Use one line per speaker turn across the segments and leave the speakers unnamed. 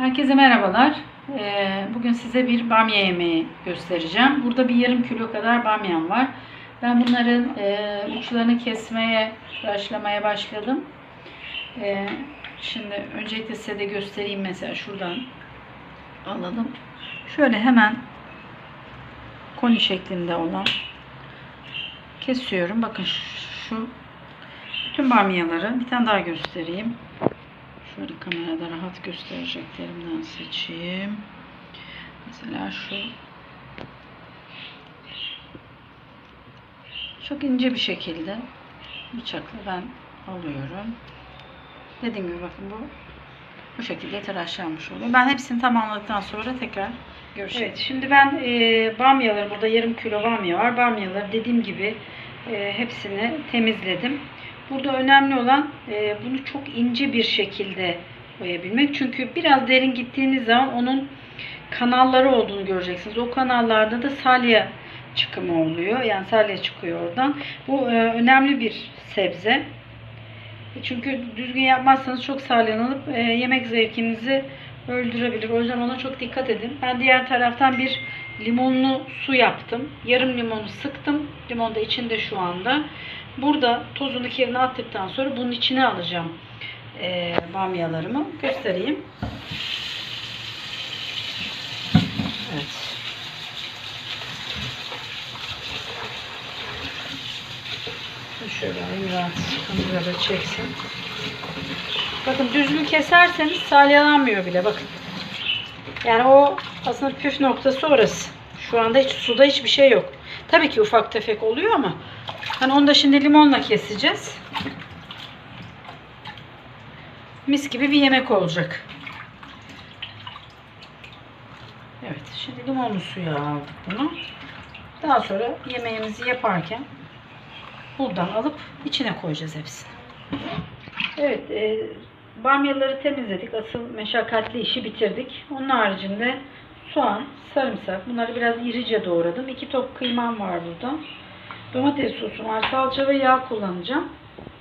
Herkese merhabalar. Ee, Bugün size bir bamya yemeği göstereceğim. Burada bir yarım kilo kadar bamyam var. Ben bunların e, uçlarını kesmeye, başlamaya başladım. Ee, Şimdi öncelikle size de göstereyim mesela şuradan alalım. Şöyle hemen koni şeklinde olan kesiyorum. Bakın şu bütün bamyaları bir tane daha göstereyim. Şöyle kamerada rahat göstereceklerimden seçeyim. Mesela şu çok ince bir şekilde bıçakla ben alıyorum. Dediğim gibi bakın bu bu şekilde tıraşlanmış oluyor. Ben hepsini tamamladıktan sonra tekrar görüşelim. Evet, şimdi ben e, bamyaları burada yarım kilo bamya var. Bamyaları dediğim gibi e, hepsini temizledim. Burada önemli olan e, bunu çok ince bir şekilde koyabilmek. Çünkü biraz derin gittiğiniz zaman onun kanalları olduğunu göreceksiniz. O kanallarda da salya çıkımı oluyor. Yani salya çıkıyor oradan. Bu e, önemli bir sebze. Çünkü düzgün yapmazsanız çok salyanılıp e, yemek zevkinizi öldürebilir. O yüzden ona çok dikkat edin. Ben diğer taraftan bir limonlu su yaptım. Yarım limonu sıktım. Limon da içinde şu anda. Burada tozunu yerine attıktan sonra bunun içine alacağım e, bamyalarımı. Göstereyim. Evet. Şöyle alayım rahat kamerada çeksin. Bakın düzgün keserseniz salyalanmıyor bile bakın. Yani o aslında püf noktası orası. Şu anda hiç suda hiçbir şey yok. Tabii ki ufak tefek oluyor ama hani onu da şimdi limonla keseceğiz. Mis gibi bir yemek olacak. Evet, şimdi limonlu suya aldık bunu. Daha sonra yemeğimizi yaparken buradan alıp içine koyacağız hepsini. Evet, e, bamyaları temizledik. Asıl meşakkatli işi bitirdik. Onun haricinde soğan, sarımsak. Bunları biraz irice doğradım. İki top kıymam var burada. Domates sosum var. Salça ve yağ kullanacağım.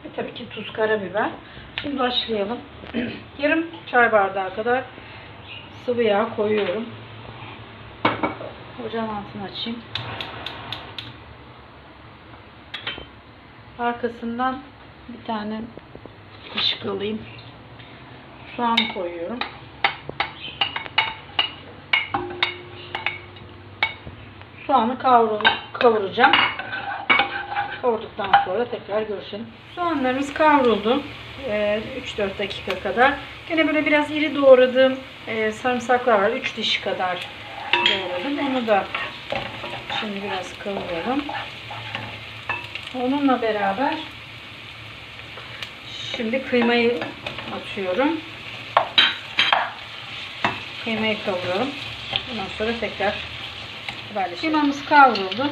Ve tabii ki tuz, karabiber. Şimdi başlayalım. Yarım çay bardağı kadar sıvı yağ koyuyorum. Ocağın altını açayım. Arkasından bir tane kaşık alayım. Soğan koyuyorum. Soğanı kavur kavuracağım. Kavurduktan sonra tekrar görüşelim. Soğanlarımız kavruldu. Ee, 3-4 dakika kadar. Gene böyle biraz iri doğradığım e, sarımsaklar var. 3 diş kadar doğradım. Onu da şimdi biraz kavuralım. Onunla beraber şimdi kıymayı atıyorum. Kıymayı kavuruyorum. Ondan sonra tekrar haberleşelim. Kıymamız kavruldu.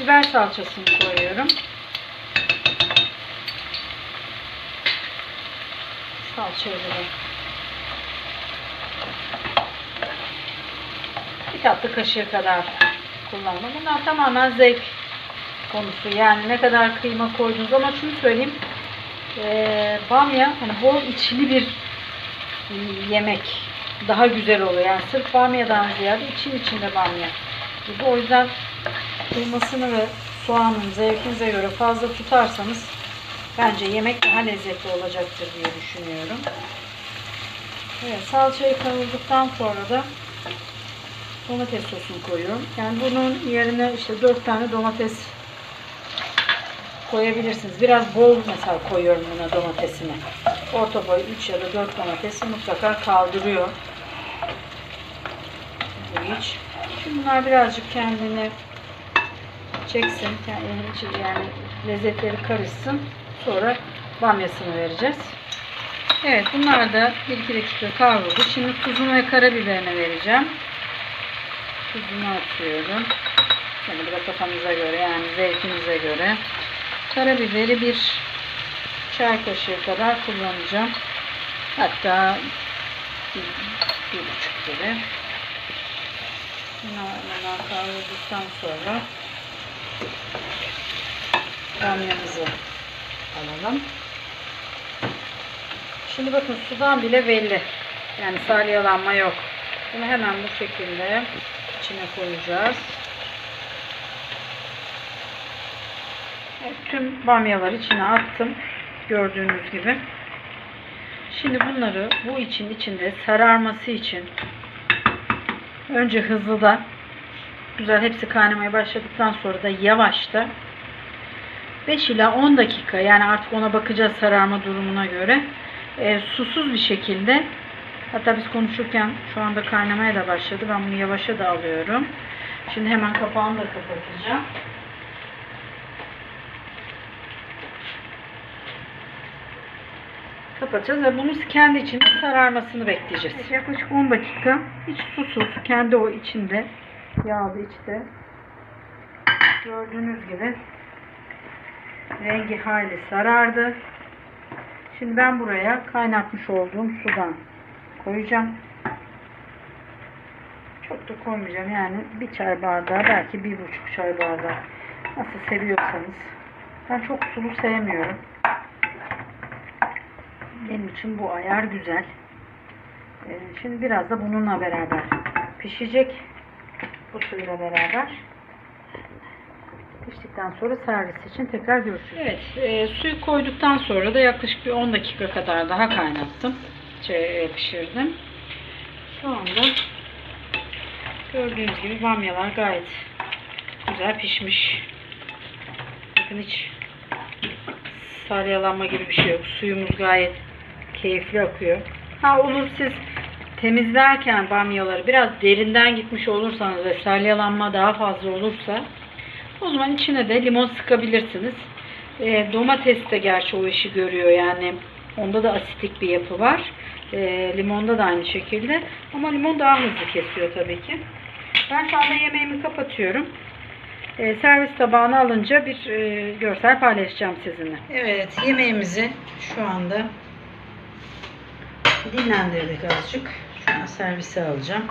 Biber salçasını koyuyorum. Salçayı da bir tatlı kaşığı kadar kullandım. Bunlar tamamen zevk konusu. Yani ne kadar kıyma koydunuz ama şunu söyleyeyim. Ee, bamya hani bol içli bir yemek daha güzel oluyor. Yani sırf bamyadan ziyade için içinde bamya gibi. O yüzden kıymasını ve soğanın zevkinize göre fazla tutarsanız bence yemek daha lezzetli olacaktır diye düşünüyorum. Evet, salçayı kavurduktan sonra da domates sosunu koyuyorum. Yani bunun yerine işte 4 tane domates koyabilirsiniz. Biraz bol mesela koyuyorum buna domatesini. Orta boy 3 ya da 4 domatesi mutlaka kaldırıyor. Bu iç. Şimdi bunlar birazcık kendini çeksin. Yani, yani lezzetleri karışsın. Sonra bamyasını vereceğiz. Evet bunlar da 1-2 dakika kavruldu. Şimdi tuzunu ve karabiberini vereceğim. Tuzunu atıyorum. Yani bu da kafanıza göre yani zevkinize göre. Karabiberi bir çay kaşığı kadar kullanacağım. Hatta bir, bir buçuk gibi. Bunlar kavrulduktan sonra bamyamızı alalım. Şimdi bakın sudan bile belli. Yani salyalanma yok. Bunu hemen bu şekilde içine koyacağız. Evet, tüm bamyaları içine attım. Gördüğünüz gibi. Şimdi bunları bu için içinde sararması için önce hızlıdan güzel hepsi kaynamaya başladıktan sonra da yavaşta 5 ila 10 dakika yani artık ona bakacağız sararma durumuna göre e, susuz bir şekilde hatta biz konuşurken şu anda kaynamaya da başladı. Ben bunu yavaşa da alıyorum. Şimdi hemen kapağını da kapatacağım. kapatacağız ve bunu kendi içinde sararmasını bekleyeceğiz. Yaklaşık 10 dakika hiç susuz kendi o içinde yağlı içte gördüğünüz gibi rengi hali sarardı. Şimdi ben buraya kaynatmış olduğum sudan koyacağım. Çok da koymayacağım yani bir çay bardağı belki bir buçuk çay bardağı nasıl seviyorsanız. Ben çok sulu sevmiyorum. Benim için bu ayar güzel. Ee, Şimdi biraz da bununla beraber pişecek. Bu suyla beraber. Piştikten sonra servis için tekrar görüşürüz. Evet, e, suyu koyduktan sonra da yaklaşık bir 10 dakika kadar daha kaynattım. Şey, pişirdim. Şu anda gördüğünüz gibi bamyalar gayet güzel pişmiş. Bakın hiç salyalanma gibi bir şey yok. Suyumuz gayet keyifli akıyor. Ha olur siz temizlerken bamyaları biraz derinden gitmiş olursanız ve salyalanma daha fazla olursa o zaman içine de limon sıkabilirsiniz. E, domates de gerçi o işi görüyor yani onda da asitik bir yapı var. E, limonda da aynı şekilde ama limon daha hızlı kesiyor tabii ki. Ben şu anda yemeğimi kapatıyorum. E, servis tabağına alınca bir e, görsel paylaşacağım sizinle. Evet yemeğimizi şu anda dinlendirdik azıcık. Servise alacağım.